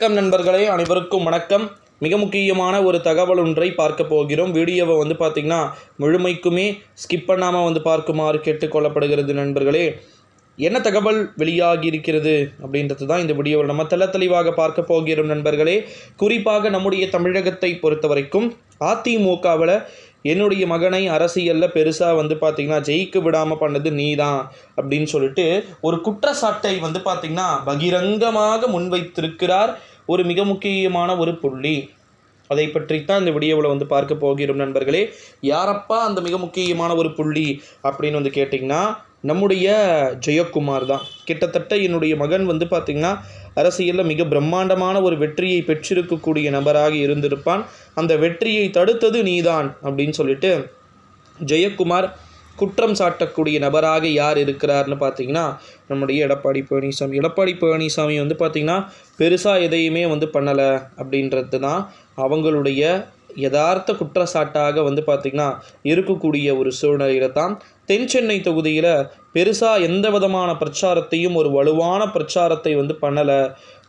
வணக்கம் நண்பர்களே அனைவருக்கும் வணக்கம். மிக முக்கியமான ஒரு தகவல் ஒன்றை பார்க்க போகிறோம். வீடியோவை வந்து பார்த்திங்கன்னா முழுமைக்குமே ஸ்கிப் பண்ணாமல் வந்து பார்க்குமாறு கேட்டுக்கொள்ளப்படுகிறது நண்பர்களே. என்ன தகவல் வெளியாகி இருக்கிறது அப்படின்றது தான் இந்த வீடியோவில் நம்ம தெல தெளிவாக பார்க்க போகிறோம் நண்பர்களே. குறிப்பாக நம்முடைய தமிழகத்தை பொறுத்த வரைக்கும் அதிமுகவில் என்னுடைய மகனை அரசியலில் பெருசாக வந்து பார்த்திங்கன்னா ஜெயிக்க விடாமல் பண்ணது நீ தான் அப்படின்னு சொல்லிட்டு ஒரு குற்றச்சாட்டை வந்து பார்த்திங்கன்னா பகிரங்கமாக முன்வைத்திருக்கிறார் ஒரு மிக முக்கியமான ஒரு புள்ளி. அதை பற்றித்தான் இந்த வீடியோவில் வந்து பார்க்க போகிறோம் நண்பர்களே. யாரப்பா அந்த மிக முக்கியமான ஒரு புள்ளி அப்படின்னு வந்து கேட்டிங்கன்னா நம்முடைய ஜெயக்குமார் தான். கிட்டத்தட்ட என்னுடைய மகன் வந்து பார்த்திங்கன்னா அரசியலில் மிக பிரம்மாண்டமான ஒரு வெற்றியை பெற்றிருக்கக்கூடிய நபராக இருந்திருப்பான். அந்த வெற்றியை தடுத்தது நீதான் அப்படின்னு சொல்லிட்டு ஜெயக்குமார் குற்றம் சாட்டக்கூடிய நபராக யார் இருக்கிறார்னு பார்த்தீங்கன்னா நம்முடைய எடப்பாடி பழனிசாமி. எடப்பாடி பழனிசாமி வந்து பார்த்திங்கன்னா பெருசாக எதையுமே வந்து பண்ணலை அப்படின்றது தான் அவங்களுடைய யதார்த்த குற்றச்சாட்டாக வந்து பார்த்திங்கன்னா இருக்கக்கூடிய ஒரு சூழ்நிலையில் தான் தென் சென்னை தொகுதியில் பெருசாக எந்த விதமான பிரச்சாரத்தையும் ஒரு வலுவான பிரச்சாரத்தை வந்து பண்ணலை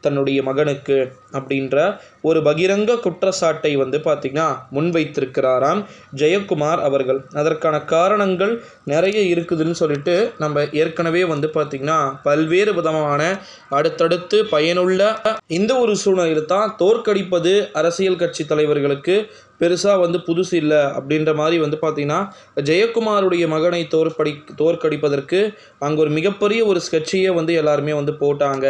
தன்னுடைய மகனுக்கு அப்படின்ற ஒரு பகிரங்க குற்றச்சாட்டை வந்து பார்த்திங்கன்னா முன்வைத்திருக்கிறாராம் ஜெயக்குமார் அவர்கள். அதற்கான காரணங்கள் நிறைய இருக்குதுன்னு சொல்லிட்டு நம்ம ஏற்கனவே வந்து பார்த்திங்கன்னா பல்வேறு விதமான அடுத்தடுத்து பயனுள்ள இந்த ஒரு சூழ்நிலையில் தான் தோற்கடிப்பது அரசியல் கட்சி தலைவர்களுக்கு பெருசாக வந்து புதுசு இல்லை அப்படின்ற மாதிரி வந்து பார்த்திங்கன்னா ஜெயக்குமாருடைய மகனை தோற்படி தோற்கடிப்பதற்கு அங்கே ஒரு மிகப்பெரிய ஒரு ஸ்கெட்சையே வந்து எல்லாருமே வந்து போட்டாங்க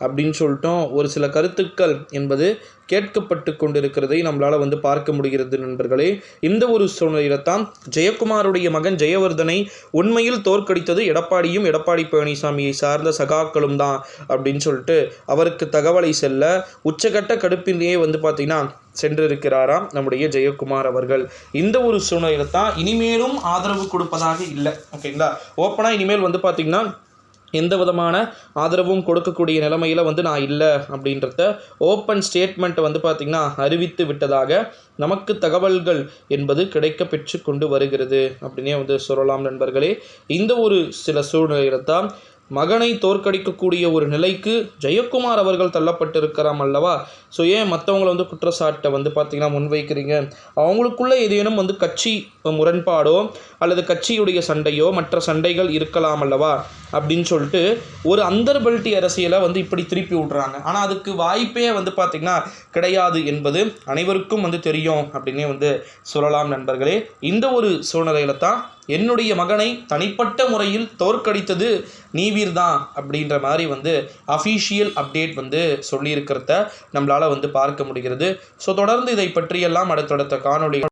அப்படின்னு சொல்லிட்டோம். ஒரு சில கருத்துக்கள் என்பது கேட்கப்பட்டு கொண்டிருக்கிறதை நம்மளால் வந்து பார்க்க முடிகிறது நண்பர்களே. இந்த ஒரு சூழ்நிலையில தான் ஜெயக்குமாருடைய மகன் ஜெயவர்தனை உண்மையில் தோற்கடித்தது எடப்பாடியும் எடப்பாடி பழனிசாமியை சார்ந்த சகாக்களும் தான் அப்படின்னு சொல்லிட்டு அவருக்கு தகவலை செல்ல உச்சகட்ட கடுப்பிலேயே வந்து பார்த்தீங்கன்னா சென்றிருக்கிறாராம் நம்முடைய ஜெயக்குமார் அவர்கள். இந்த ஒரு சூழ்நிலையில தான் இனிமேலும் ஆதரவு கொடுப்பதாக இல்லை. ஓகேங்களா? ஓப்பனாக இனிமேல் வந்து பார்த்திங்கன்னா எந்த விதமான ஆதரவும் கொடுக்கக்கூடிய நிலைமையில் வந்து நான் இல்லை அப்படின்றத ஓப்பன் ஸ்டேட்மெண்ட்டை வந்து பார்த்திங்கன்னா அறிவித்து விட்டதாக நமக்கு தகவல்கள் என்பது கிடைக்க பெற்று கொண்டு வருகிறது அப்படின்னே வந்து சொல்லலாம் நண்பர்களே. இந்த ஒரு சில சூழ்நிலையில் தான் மகனை தோற்கடிக்கக்கூடிய ஒரு நிலைக்கு ஜெயக்குமார் அவர்கள் தள்ளப்பட்டிருக்கிறாம் அல்லவா? ஸோ ஏன் மற்றவங்கள வந்து குற்றச்சாட்டை வந்து பார்த்திங்கன்னா முன்வைக்கிறீங்க? அவங்களுக்குள்ளே ஏதேனும் வந்து கட்சி முரண்பாடோ அல்லது கட்சியுடைய சண்டையோ மற்ற சண்டைகள் இருக்கலாம் அல்லவா? அப்படின்னு சொல்லிட்டு ஒரு அந்தர்பல்ட்டி அரசியலை வந்து இப்படி திருப்பி விட்றாங்க. ஆனால் அதுக்கு வாய்ப்பே வந்து பார்த்திங்கன்னா கிடையாது என்பது அனைவருக்கும் வந்து தெரியும் அப்படின்னே வந்து சொல்லலாம் நண்பர்களே. இந்த ஒரு சூழ்நிலையில தான் என்னுடைய மகனை தனிப்பட்ட முறையில் தோற்கடித்தது நீவீர் தான் அப்படின்ற மாதிரி வந்து அஃபீஷியல் அப்டேட் வந்து சொல்லியிருக்கிறத நம்மளால் வந்து பார்க்க முடிகிறது. ஸோ தொடர்ந்து இதை பற்றியெல்லாம் அடுத்தடுத்த காணொலி